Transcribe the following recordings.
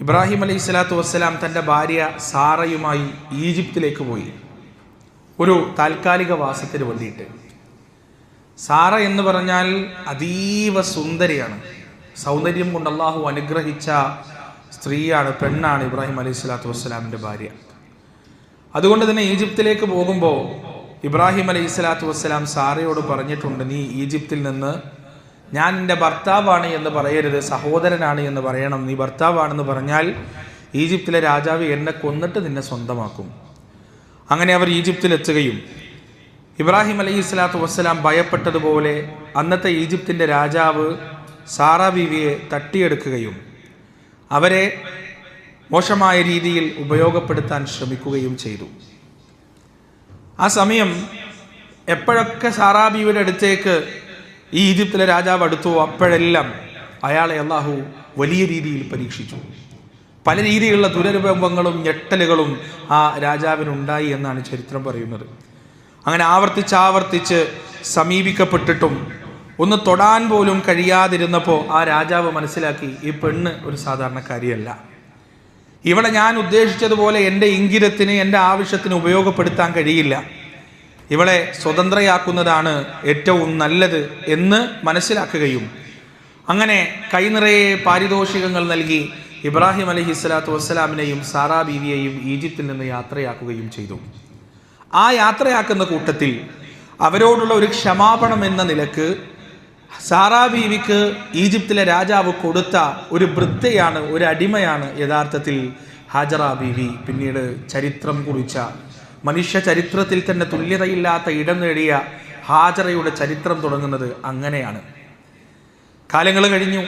ഇബ്രാഹിം അലൈഹി സ്വലാത്തു വസ്സലാം തന്റെ ഭാര്യ സാറയുമായി ഈജിപ്തിലേക്ക് പോയി. ഒരു താൽക്കാലിക വാസത്തിന് വേണ്ടിയിട്ട്. സാറ എന്ന് പറഞ്ഞാൽ അതീവ സുന്ദരിയാണ്. സൗന്ദര്യം കൊണ്ട് അള്ളാഹു അനുഗ്രഹിച്ച സ്ത്രീയാണ് പെണ്ണാണ് ഇബ്രാഹിം അലൈഹി സ്വലാത്തു വസ്സലാമിന്റെ ഭാര്യ. അതുകൊണ്ട് തന്നെ ഈജിപ്തിലേക്ക് പോകുമ്പോൾ ഇബ്രാഹിം അലൈഹി സ്വലാത്തു വസ്സലാം സാറയോട് പറഞ്ഞിട്ടുണ്ട് നീ ഈജിപ്തിൽ നിന്ന് ഞാൻ എന്റെ ഭർത്താവാണ് എന്ന് പറയരുത് സഹോദരനാണ് എന്ന് പറയണം. നീ ഭർത്താവാണെന്ന് പറഞ്ഞാൽ ഈജിപ്തിലെ രാജാവ് എന്നെ കൊന്നിട്ട് നിന്നെ സ്വന്തമാക്കും. അങ്ങനെ അവർ ഈജിപ്തിലെത്തുകയും ഇബ്രാഹിം അലൈഹി സ്വലാത്തു വസ്സലാം ഭയപ്പെട്ടതുപോലെ അന്നത്തെ ഈജിപ്തിന്റെ രാജാവ് സാറ ബീവിയെ തട്ടിയെടുക്കുകയും അവരെ മോശമായ രീതിയിൽ ഉപയോഗപ്പെടുത്താൻ ശ്രമിക്കുകയും ചെയ്തു. ആ സമയം എപ്പോഴൊക്കെ സാറാബീവിയുടെ അടുത്തേക്ക് ഈ ഈജിപ്തിലെ രാജാവ് അടുത്തു അപ്പോഴെല്ലാം അയാളെ അള്ളാഹു വലിയ രീതിയിൽ പരീക്ഷിച്ചു. പല രീതിയിലുള്ള ദുരനുഭവങ്ങളും ഞെട്ടലുകളും ആ രാജാവിനുണ്ടായി എന്നാണ് ചരിത്രം പറയുന്നത്. അങ്ങനെ ആവർത്തിച്ച് ആവർത്തിച്ച് സമീപിക്കപ്പെട്ടിട്ടും ഒന്ന് തൊടാൻ പോലും കഴിയാതിരുന്നപ്പോൾ ആ രാജാവ് മനസ്സിലാക്കി ഈ പെണ്ണ് ഒരു സാധാരണക്കാരിയല്ല. ഇവിടെ ഞാൻ ഉദ്ദേശിച്ചതുപോലെ എന്റെ ഇംഗിതത്തിന് എന്റെ ആവശ്യത്തിന് ഉപയോഗപ്പെടുത്താൻ കഴിയില്ല. ഇവളെ സ്വതന്ത്രയാക്കുന്നതാണ് ഏറ്റവും നല്ലത് എന്ന് മനസ്സിലാക്കുകയും അങ്ങനെ കൈനിറയെ പാരിതോഷികങ്ങൾ നൽകി ഇബ്രാഹിം അലഹി സ്വലാത്തു വസ്സലാമിനെയും സാറാ ബീവിയെയും ഈജിപ്തിൽ നിന്ന് യാത്രയാക്കുകയും ചെയ്തു. ആ യാത്രയാക്കുന്ന കൂട്ടത്തിൽ അവരോടുള്ള ഒരു ക്ഷമാപണം എന്ന നിലയ്ക്ക് സാറാ ബീവിക്ക് ഈജിപ്തിലെ രാജാവ് കൊടുത്ത ഒരു വൃദ്ധയാണ് ഒരു അടിമയാണ് യഥാർത്ഥത്തിൽ ഹാജറ ബീവി. പിന്നീട് ചരിത്രം കുറിച്ച മനുഷ്യ ചരിത്രത്തിൽ തന്നെ തുല്യതയില്ലാത്ത ഇടം നേടിയ ഹാജറയുടെ ചരിത്രം തുടങ്ങുന്നത് അങ്ങനെയാണ്. കാലങ്ങൾ കഴിഞ്ഞു.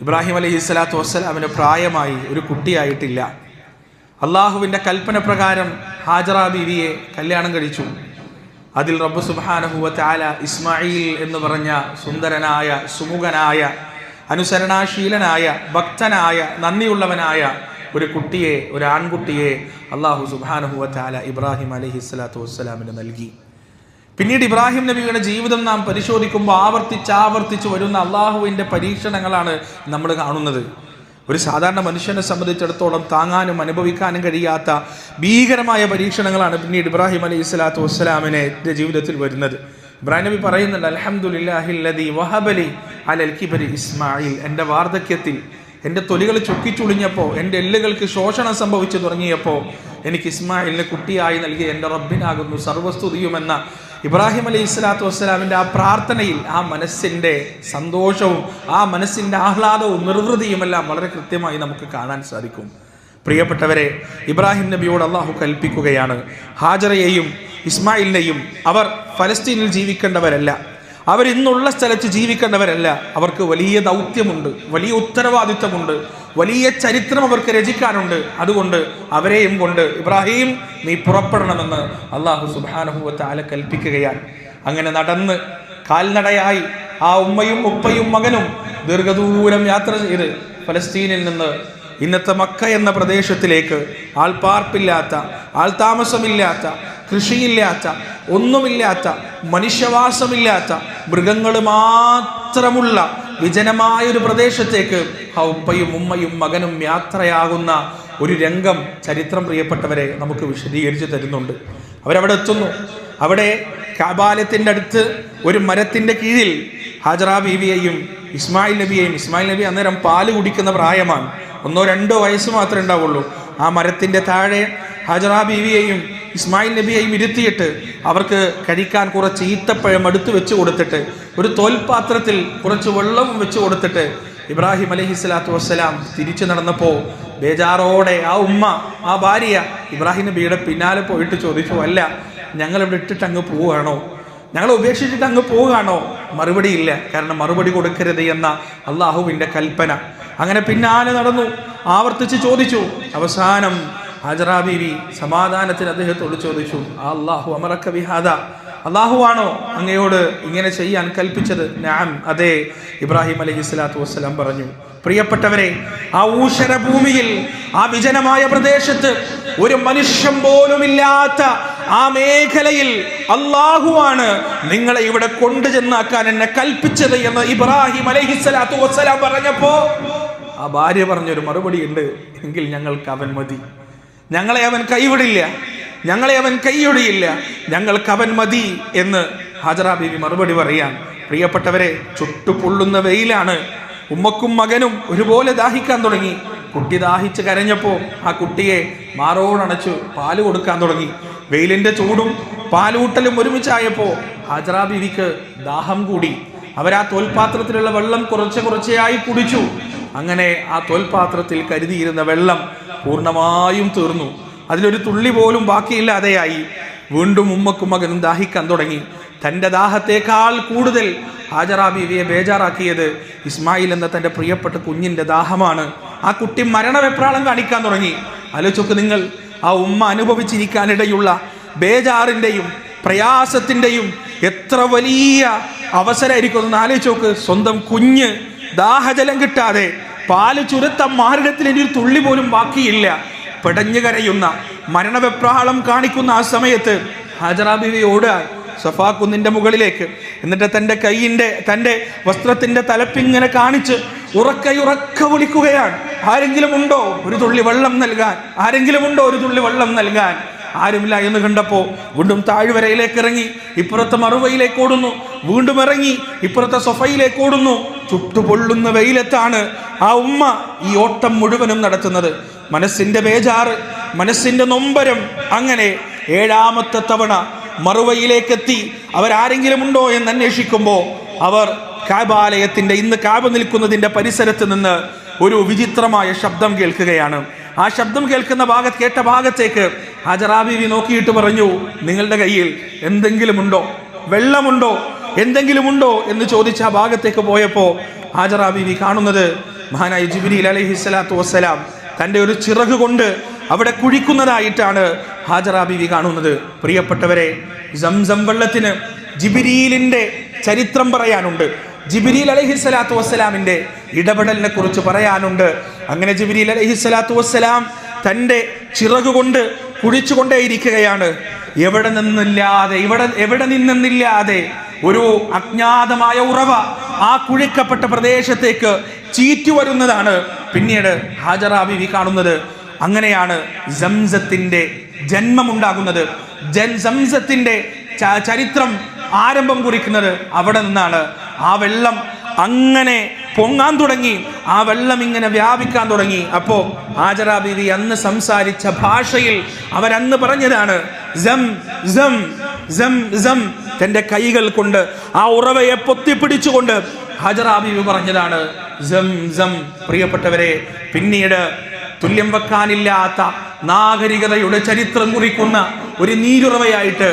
ഇബ്രാഹിം അലൈഹി സ്വലാത്തു വസ്സലാമിന് പ്രായമായി. ഒരു കുട്ടിയായിട്ടില്ല. അള്ളാഹുവിന്റെ കൽപ്പന പ്രകാരം ഹാജറ ബീവിയെ കല്യാണം കഴിച്ചു. അതിൽ റബ്ബ് സുബാനഹുവ താല ഇസ്മായിൽ എന്ന് പറഞ്ഞ സുന്ദരനായ സുമുഖനായ അനുസരണാശീലനായ ഭക്തനായ നന്ദിയുള്ളവനായ ഒരു കുട്ടിയെ ഒരു ആൺകുട്ടിയെ അള്ളാഹു സുബാനഹുവ താല ഇബ്രാഹിം അലഹി സ്വലാത്തു വസ്സലാമിന് നൽകി. പിന്നീട് ഇബ്രാഹിം നബിയുടെ ജീവിതം നാം പരിശോധിക്കുമ്പോൾ ആവർത്തിച്ച് ആവർത്തിച്ച് വരുന്ന അള്ളാഹുവിന്റെ പരീക്ഷണങ്ങളാണ് നമ്മൾ കാണുന്നത്. ഒരു സാധാരണ മനുഷ്യനെ സംബന്ധിച്ചിടത്തോളം താങ്ങാനും അനുഭവിക്കാനും കഴിയാത്ത ഭീകരമായ പരീക്ഷണങ്ങളാണ് പിന്നീട് ഇബ്രാഹിം അലൈഹി സ്വലാത്തു വസ്സലാമിനെ ജീവിതത്തിൽ വരുന്നത്. ഇബ്രാഹിം നബി പറയുന്നുണ്ട് അലഹമുല്ലാഹില്ലതി വഹബലി അലൽ കിബലി ഇസ്മായിൽ എന്റെ വാർദ്ധക്യത്തിൽ എന്റെ തൊലികൾ ചുക്കിച്ചുളിഞ്ഞപ്പോൾ എന്റെ എല്ലുകൾക്ക് ശോഷണം സംഭവിച്ചു തുടങ്ങിയപ്പോൾ എനിക്ക് ഇസ്മായിലിനെ കുട്ടിയായി നൽകിയ എന്റെ റബ്ബിനാകുന്നു സർവസ്തുതിയുമെന്ന ഇബ്രാഹിം അലൈഹി സ്വലാത്തു വസ്സലാമിന്റെ ആ പ്രാർത്ഥനയിൽ ആ മനസ്സിന്റെ സന്തോഷവും ആ മനസ്സിന്റെ ആഹ്ലാദവും നിർവൃതിയുമെല്ലാം വളരെ കൃത്യമായി നമുക്ക് കാണാൻ സാധിക്കും. പ്രിയപ്പെട്ടവരെ ഇബ്രാഹിം നബിയോട് അള്ളാഹു കൽപ്പിക്കുകയാണ്. ഹാജറയെയും ഇസ്മായിലിനെയും അവർ ഫലസ്തീനിൽ ജീവിക്കേണ്ടവരല്ല. അവർ ഇന്നുള്ള സ്ഥലത്ത് ജീവിക്കേണ്ടവരല്ല. അവർക്ക് വലിയ ദൗത്യമുണ്ട് വലിയ ഉത്തരവാദിത്തമുണ്ട് വലിയ ചരിത്രം അവർക്ക് രചിക്കാനുണ്ട്. അതുകൊണ്ട് അവരെയും കൊണ്ട് ഇബ്രാഹിം നീ പുറപ്പെടണമെന്ന് അള്ളാഹു സുബാനുഭവത്തെ ആല കൽപ്പിക്കുകയാണ്. അങ്ങനെ നടന്ന് കാൽനടയായി ആ ഉമ്മയും ഉപ്പയും മകനും ദീർഘദൂരം യാത്ര ചെയ്ത് ഫലസ്തീനിൽ നിന്ന് ഇന്നത്തെ മക്ക എന്ന പ്രദേശത്തിലേക്ക് ആൾപ്പാർപ്പില്ലാത്ത ആൾതാമസമില്ലാത്ത കൃഷിയില്ലാത്ത ഒന്നുമില്ലാത്ത മനുഷ്യവാസമില്ലാത്ത മൃഗങ്ങൾ മാത്രമുള്ള വിജനമായ ഒരു പ്രദേശത്തേക്ക് ഉപ്പയും ഉമ്മയും മകനും യാത്രയാകുന്ന ഒരു രംഗം ചരിത്രം പ്രിയപ്പെട്ടവരെ നമുക്ക് വിശദീകരിച്ച് തരുന്നുണ്ട്. അവരവിടെ എത്തുന്നു. അവിടെ കാബാലത്തിന്റെ അടുത്ത് ഒരു മരത്തിന്റെ കീഴിൽ ഹാജറ ബീവിയെയും ഇസ്മായിൽ നബിയെയും ഇസ്മായിൽ നബി അന്നേരം പാൽ കുടിക്കുന്ന പ്രായമാണ്. ഒന്നോ രണ്ടോ വയസ്സ് മാത്രമേ ഉണ്ടാവുള്ളൂ. ആ മരത്തിന്റെ താഴെ ഹജറ ബീവിയെയും ഇസ്മായിൽ നബിയെയും ഇരുത്തിയിട്ട് അവർക്ക് കഴിക്കാൻ കുറച്ച് ഈത്തപ്പഴം അടുത്ത് വെച്ച് കൊടുത്തിട്ട് ഒരു തോൽപാത്രത്തിൽ കുറച്ച് വെള്ളവും വെച്ച് കൊടുത്തിട്ട് ഇബ്രാഹിം അലഹി സ്വലാത്തു വസ്സലാം തിരിച്ചു നടന്നപ്പോൾ ബേജാറോടെ ആ ഉമ്മ ആ ഭാര്യ ഇബ്രാഹിം നബിയുടെ പിന്നാലെ പോയിട്ട് ചോദിച്ചു അല്ല ഞങ്ങളിവിടെ ഇട്ടിട്ട് അങ്ങ് പോവുകയാണോ? ഞങ്ങൾ ഉപേക്ഷിച്ചിട്ട് അങ്ങ് പോവുകയാണോ? മറുപടി ഇല്ല. കാരണം മറുപടി കൊടുക്കരുത് എന്ന അള്ളാഹുവിന്റെ കൽപ്പന. അങ്ങനെ പിന്നാലെ നടന്നു. ആവർത്തിച്ച് ചോദിച്ചു. അവസാനം ഹജറാ ബീവി സമാധാനത്തിന് അദ്ദേഹത്തോട് ചോദിച്ചു. ആ അള്ളാഹു അമറക്ക വിഹാദ അള്ളാഹുവാണോ അങ്ങയോട് ഇങ്ങനെ ചെയ്യാൻ കൽപ്പിച്ചത്? ഞാൻ അതെ ഇബ്രാഹിം അലഹി സ്വലാത്തു വസ്സലാം പറഞ്ഞു. പ്രിയപ്പെട്ടവരെ ആ ഊഷര ഭൂമിയിൽ ആ വിജനമായ പ്രദേശത്ത് ഒരു മനുഷ്യൻ പോലുമില്ലാത്ത ആ മേഖലയിൽ അള്ളാഹുവാണ് നിങ്ങളെ ഇവിടെ കൊണ്ടു ചെന്നാക്കാൻ എന്നെ കൽപ്പിച്ചത് എന്ന് ഇബ്രാഹിം അലഹി സ്വലാത്തു വസ്സലാം പറഞ്ഞപ്പോ ആ ഭാര്യ പറഞ്ഞൊരു മറുപടി ഉണ്ട്. എങ്കിൽ ഞങ്ങൾക്ക് അവൻ മതി. ഞങ്ങളെ അവൻ കൈവിടില്ല. ഞങ്ങളെ അവൻ കൈയൊടിയില്ല. ഞങ്ങൾക്ക് അവൻ മതി എന്ന് ഹാജറ ബീവി മറുപടി പറയാൻ. പ്രിയപ്പെട്ടവരെ ചുട്ടുപൊള്ളുന്ന വെയിലാണ്. ഉമ്മക്കും മകനും ഒരുപോലെ ദാഹിക്കാൻ തുടങ്ങി. കുട്ടി ദാഹിച്ച് കരഞ്ഞപ്പോൾ ആ കുട്ടിയെ മാറോടണച്ചു പാൽ കൊടുക്കാൻ തുടങ്ങി. വെയിലിന്റെ ചൂടും പാലൂട്ടലും ഒരുമിച്ചായപ്പോൾ ഹാജറ ബീവിക്ക് ദാഹം കൂടി. അവരാ തോൽപാത്രത്തിലുള്ള വെള്ളം കുറച്ച് കുറച്ചായി കുടിച്ചു. അങ്ങനെ ആ തോൽപാത്രത്തിൽ കരുതിയിരുന്ന വെള്ളം പൂർണമായും തീർന്നു. അതിലൊരു തുള്ളി പോലും ബാക്കിയില്ലാതെയായി. വീണ്ടും ഉമ്മക്കും മകനും ദാഹിക്കാൻ തുടങ്ങി. തന്റെ ദാഹത്തേക്കാൾ കൂടുതൽ ഹാജറ ബീവിയെ ബേജാറാക്കിയത് ഇസ്മായിൽ എന്ന തന്റെ പ്രിയപ്പെട്ട കുഞ്ഞിന്റെ ദാഹമാണ്. ആ കുട്ടി മരണവെപ്രാളം കാണിക്കാൻ തുടങ്ങി. ആലോചിച്ചൊക്കെ നിങ്ങൾ ആ ഉമ്മ അനുഭവിച്ചിരിക്കാനിടയുള്ള ബേജാറിന്റെയും പ്രയാസത്തിന്റെയും എത്ര വലിയ അവസരമായിരിക്കും ഒന്ന് ആലോചിച്ചോക്ക്. സ്വന്തം കുഞ്ഞ് ദാഹജലം കിട്ടാതെ പാൽ ചുരത്താൻ മാർഗത്തിൽ ഇനി ഒരു തുള്ളി പോലും ബാക്കിയില്ല. പെടഞ്ഞു കരയുന്ന മരണവെപ്രാളം കാണിക്കുന്ന ആ സമയത്ത് ഹാജറ ബീവി ഓടുക സഫാ കുന്നിന്റെ മുകളിലേക്ക്. എന്നിട്ട് തന്റെ കൈയിന്റെ തന്റെ വസ്ത്രത്തിന്റെ തലപ്പിങ്ങനെ കാണിച്ച് ഉറക്കയുറക്ക വിളിക്കുകയാണ്. ആരെങ്കിലും ഉണ്ടോ ഒരു തുള്ളി വെള്ളം നൽകാൻ? ആരെങ്കിലും ഉണ്ടോ ഒരു തുള്ളി വെള്ളം നൽകാൻ? ആരുമില്ല എന്ന് കണ്ടപ്പോ വീണ്ടും താഴ്വരയിലേക്ക് ഇറങ്ങി ഇപ്പുറത്തെ മറുവയിലേക്ക് ഓടുന്നു വീണ്ടും ഇറങ്ങി ഇപ്പുറത്തെ സൊഫയിലേക്ക് ഓടുന്നു. ചുട്ടുപൊള്ളുന്ന വെയിലത്താണ് ആ ഉമ്മ ഈ ഓട്ടം മുഴുവനും നടത്തുന്നത്. മനസ്സിന്റെ ബേജാറ് മനസ്സിന്റെ നൊമ്പരം അങ്ങനെ ഏഴാമത്തെ തവണ മറുവയിലേക്കെത്തി അവരാരെങ്കിലും ഉണ്ടോ എന്ന് അന്വേഷിക്കുമ്പോൾ അവർ കാബാലയത്തിന്റെ ഇന്ന് കാബ നിൽക്കുന്നതിന്റെ പരിസരത്ത് നിന്ന് ഒരു വിചിത്രമായ ശബ്ദം കേൾക്കുകയാണ്. ആ ശബ്ദം കേൾക്കുന്ന ഭാഗത്ത് കേട്ട ഭാഗത്തേക്ക് ഹാജറാബിവി നോക്കിയിട്ട് പറഞ്ഞു നിങ്ങളുടെ കയ്യിൽ എന്തെങ്കിലും ഉണ്ടോ വെള്ളമുണ്ടോ? എന്തെങ്കിലും ഉണ്ടോ എന്ന് ചോദിച്ച ആ ഭാഗത്തേക്ക് പോയപ്പോ ഹാജറാബിവി കാണുന്നത് മഹാനായ ജിബിരി അലഹി സ്വലാത്തു വസ്സലാം തന്റെ ഒരു ചിറക് കൊണ്ട് അവിടെ കുഴിക്കുന്നതായിട്ടാണ് ഹാജറാബിവി കാണുന്നത്. പ്രിയപ്പെട്ടവരെ സംസം വെള്ളത്തിന് ജിബിരിയിലിന്റെ ചരിത്രം പറയാനുണ്ട്. ജിബിരിൽ അലഹി സ്വലാത്തു വസ്സലാമിന്റെ ഇടപെടലിനെ കുറിച്ച് പറയാനുണ്ട്. അങ്ങനെ ജിബിരിൽ അലഹി സ്വലാത്തു വസ്സലാം തന്റെ ചിറക് കൊണ്ട് കുഴിച്ചുകൊണ്ടേയിരിക്കുകയാണ്. എവിടെ നിന്നില്ലാതെ ഇവിടെ എവിടെ നിന്നെന്നില്ലാതെ ഒരു അജ്ഞാതമായ ഉറവ ആ കുഴിക്കപ്പെട്ട പ്രദേശത്തേക്ക് ചീറ്റു വരുന്നതാണ് പിന്നീട് ഹാജറ ബിവി കാണുന്നത്. അങ്ങനെയാണ് ജംസത്തിന്റെ ജന്മമുണ്ടാകുന്നത്. ജൻ ജംസത്തിന്റെ ചരിത്രം ആരംഭം കുറിക്കുന്നത് അവിടെ നിന്നാണ്. ആ വെള്ളം അങ്ങനെ പൊങ്ങാൻ തുടങ്ങി ആ വെള്ളം ഇങ്ങനെ വ്യാപിക്കാൻ തുടങ്ങി. അപ്പോ ഹാജറ ബീവി അന്ന് സംസാരിച്ച ഭാഷയിൽ അവരന്ന് പറഞ്ഞതാണ് ജം ജം ജം ജം തന്റെ കൈകൾ കൊണ്ട് ആ ഉറവയെ പൊത്തിപ്പിടിച്ചുകൊണ്ട് ഹാജറ ബീവി പറഞ്ഞതാണ് ജം ജം പ്രിയപ്പെട്ടവരെ പിന്നീട് തുല്യം വെക്കാനില്ലാത്ത നാഗരികതയുടെ ചരിത്രം കുറിക്കുന്ന ഒരു നീരുറവയായിട്ട്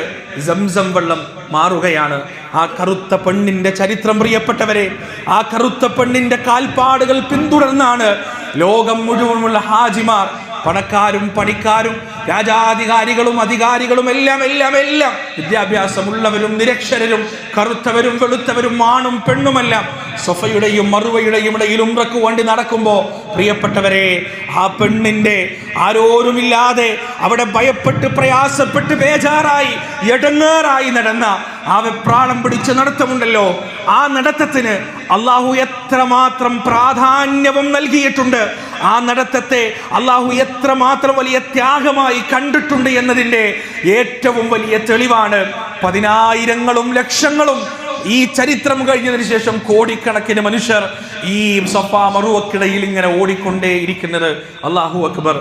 സംസം വെള്ളം മാറുകയാണ്. ആ കറുത്ത പെണ്ണിന്റെ ചരിത്രം പ്രിയപ്പെട്ടവരെ ആ കറുത്ത പെണ്ണിന്റെ കാൽപ്പാടുകൾ പിന്തുടർന്നാണ് ലോകം മുഴുവനുള്ള ഹാജിമാർ പണക്കാരും പണിക്കാരും രാജാധികാരികളും അധികാരികളും എല്ലാം എല്ലാം എല്ലാം വിദ്യാഭ്യാസമുള്ളവരും നിരക്ഷരരും കറുത്തവരും വെളുത്തവരും ആണും പെണ്ണുമെല്ലാം സൊഫയുടെയും മറുവയുടെയും ഇടയിൽ ഉമ്രക്ക് വേണ്ടി നടക്കുമ്പോൾ പ്രിയപ്പെട്ടവരെ ആ പെണ്ണിന്റെ ആരോരുമില്ലാതെ അവിടെ ഭയപ്പെട്ട് പ്രയാസപ്പെട്ട് ബേജാറായി എടങ്ങേറായി നടന്ന ആ വെപ്രാളം പിടിച്ച നടത്തമുണ്ടല്ലോ. ആ നടത്തത്തിന് അള്ളാഹു എത്രമാത്രം പ്രാധാന്യവും നൽകിയിട്ടുണ്ട്. ആ നടത്തത്തെ അള്ളാഹു എത്രമാത്രം വലിയ ത്യാഗമായി കണ്ടിട്ടുണ്ട് എന്നതിന്റെ ഏറ്റവും വലിയ തെളിവാണ്. പതിനായിരങ്ങളും ലക്ഷങ്ങളും ഈ ചരിത്രം കഴിഞ്ഞതിന് ശേഷം കോടിക്കണക്കിന് മനുഷ്യർ ഈ സഫ മറുവക്കിടയിൽ ഇങ്ങനെ ഓടിക്കൊണ്ടേ ഇരിക്കുന്നത് അള്ളാഹു അക്ബർ.